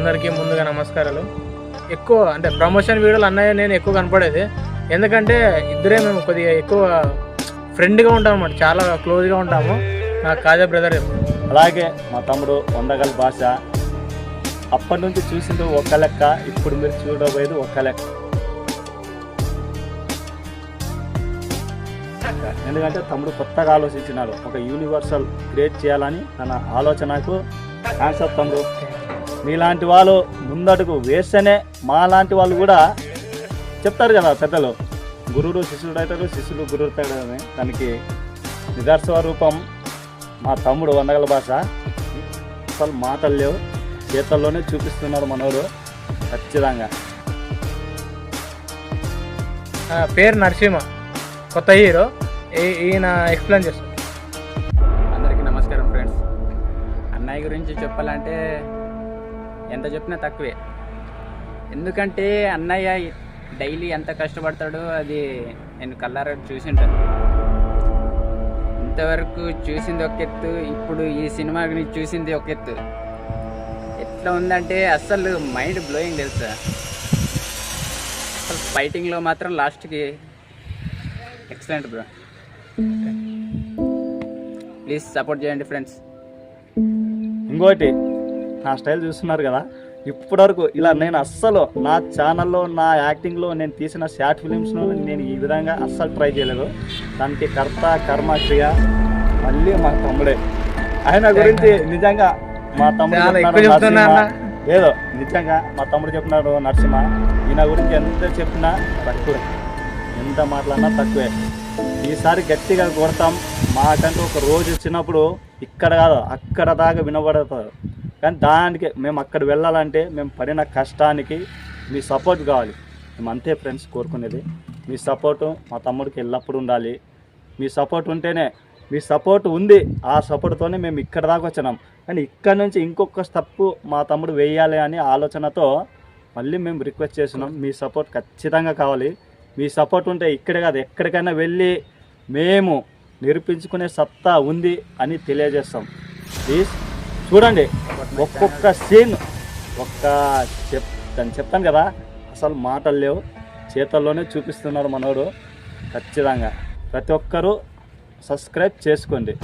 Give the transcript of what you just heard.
అందరికీ ముందుగా నమస్కారాలు. ఎక్కువ అంటే ప్రమోషన్ వీడియోలు అన్నయ్య నేను ఎక్కువ కనపడేది. ఎందుకంటే ఇద్దరే మేము కొద్దిగా ఎక్కువ ఫ్రెండ్గా ఉంటాం అన్నమాట. చాలా క్లోజ్గా ఉంటాము. నా కాజా బ్రదర్ అలాగే మా తమ్ముడు వందగల భాష. అప్పటి నుంచి చూసింది ఒక్క లెక్క ఇప్పుడు మీరు చూడబోయేది ఒక్క లెక్క. ఎందుకంటే తమ్ముడు కొత్తగా ఆలోచించినాడు. ఒక యూనివర్సల్ క్రియేట్ చేయాలని తన ఆలోచనకు ఆన్సర్ తమ్ముడు. మీలాంటి వాళ్ళు ముందడుగు వేస్తేనే మా లాంటి వాళ్ళు కూడా చెప్తారు కదా పెద్దలు. గురుడు శిష్యుడు అవుతాడు శిష్యుడు గురుడు అవుతాడు అని. దానికి నిదర్శన రూపం మా తమ్ముడు వందగల భాష. అసలు మాటలు లేవు. చేతల్లోనే చూపిస్తున్నాడు మనోడు. ఖచ్చితంగా. ఆ, పేరు నరసింహ. కొత్త హీరో. ఈ- ఈయన ఎక్స్ప్లెయిన్ చేస్తాను అందరికీ నమస్కారం ఫ్రెండ్స్. అన్నయ్య గురించి చెప్పాలంటే ఎంత చెప్పినా తక్కువే. ఎందుకంటే అన్నయ్య డైలీ ఎంత కష్టపడతాడో అది నేను కల్లారా చూసింటాను ఇంతవరకు చూసింది ఒక ఎత్తు ఇప్పుడు ఈ సినిమాని చూసింది ఒక ఎత్తు. ఎట్లా ఉందంటే అస్సలు మైండ్ బ్లోయింగ్ తెలుసా అసలు ఫైటింగ్లో మాత్రం లాస్ట్కి ఎక్సలెంట్ బ్రో. ప్లీజ్ సపోర్ట్ చేయండి ఫ్రెండ్స్. ఇంకోటి నా స్టైల్ చూస్తున్నారు కదా ఇప్పటివరకు ఇలా నేను అస్సలు నా ఛానల్లో నా యాక్టింగ్లో నేను తీసిన షార్ట్ ఫిలిమ్స్లో నేను ఈ విధంగా అస్సలు ట్రై చేయలేదు. దానికి కర్త కర్మ క్రియ మళ్ళీ మా తమ్ముడే. ఆయన గురించి నిజంగా మా తమ్ముడు. ఏదో నిజంగా మా తమ్ముడు చెప్పినాడు నరసింహ. ఈయన గురించి ఎంత చెప్పినా తక్కువే. ఎంత మాట్లాడినా తక్కువే. ఈసారి గట్టిగా కొడతాం. మాకంటూ ఒక రోజు వచ్చినప్పుడు ఇక్కడ కాదు అక్కడ దాకా వినబడుతుంది కానీ దానికి మేము అక్కడ వెళ్ళాలంటే మేము పడిన కష్టానికి మీ సపోర్ట్ కావాలి. మేము అంతే ఫ్రెండ్స్ కోరుకునేది. మీ సపోర్టు మా తమ్ముడికి ఎల్లప్పుడూ ఉండాలి. మీ సపోర్ట్ ఉంటేనే మీ సపోర్ట్ ఉంది. ఆ సపోర్ట్తోనే మేము ఇక్కడ దాకా వచ్చినాం. కానీ ఇక్కడ నుంచి ఇంకొక స్టెప్ మా తమ్ముడు వేయాలి అనే ఆలోచనతో మళ్ళీ మేము రిక్వెస్ట్ చేసినాం. మీ సపోర్ట్ ఖచ్చితంగా కావాలి. మీ సపోర్ట్ ఉంటే ఇక్కడే కాదు ఎక్కడికైనా వెళ్ళి మేము నిరూపించుకునే సత్తా ఉంది అని తెలియజేస్తాం. ప్లీజ్ చూడండి ఒక్కొక్క సీన్ ఒక్క చెప్ దాన్ని చెప్తాను కదా అసలు మాటలు లేవు. చేతల్లోనే చూపిస్తున్నారు మనోడు. ఖచ్చితంగా. ప్రతి ఒక్కరూ సబ్స్క్రైబ్ చేసుకోండి.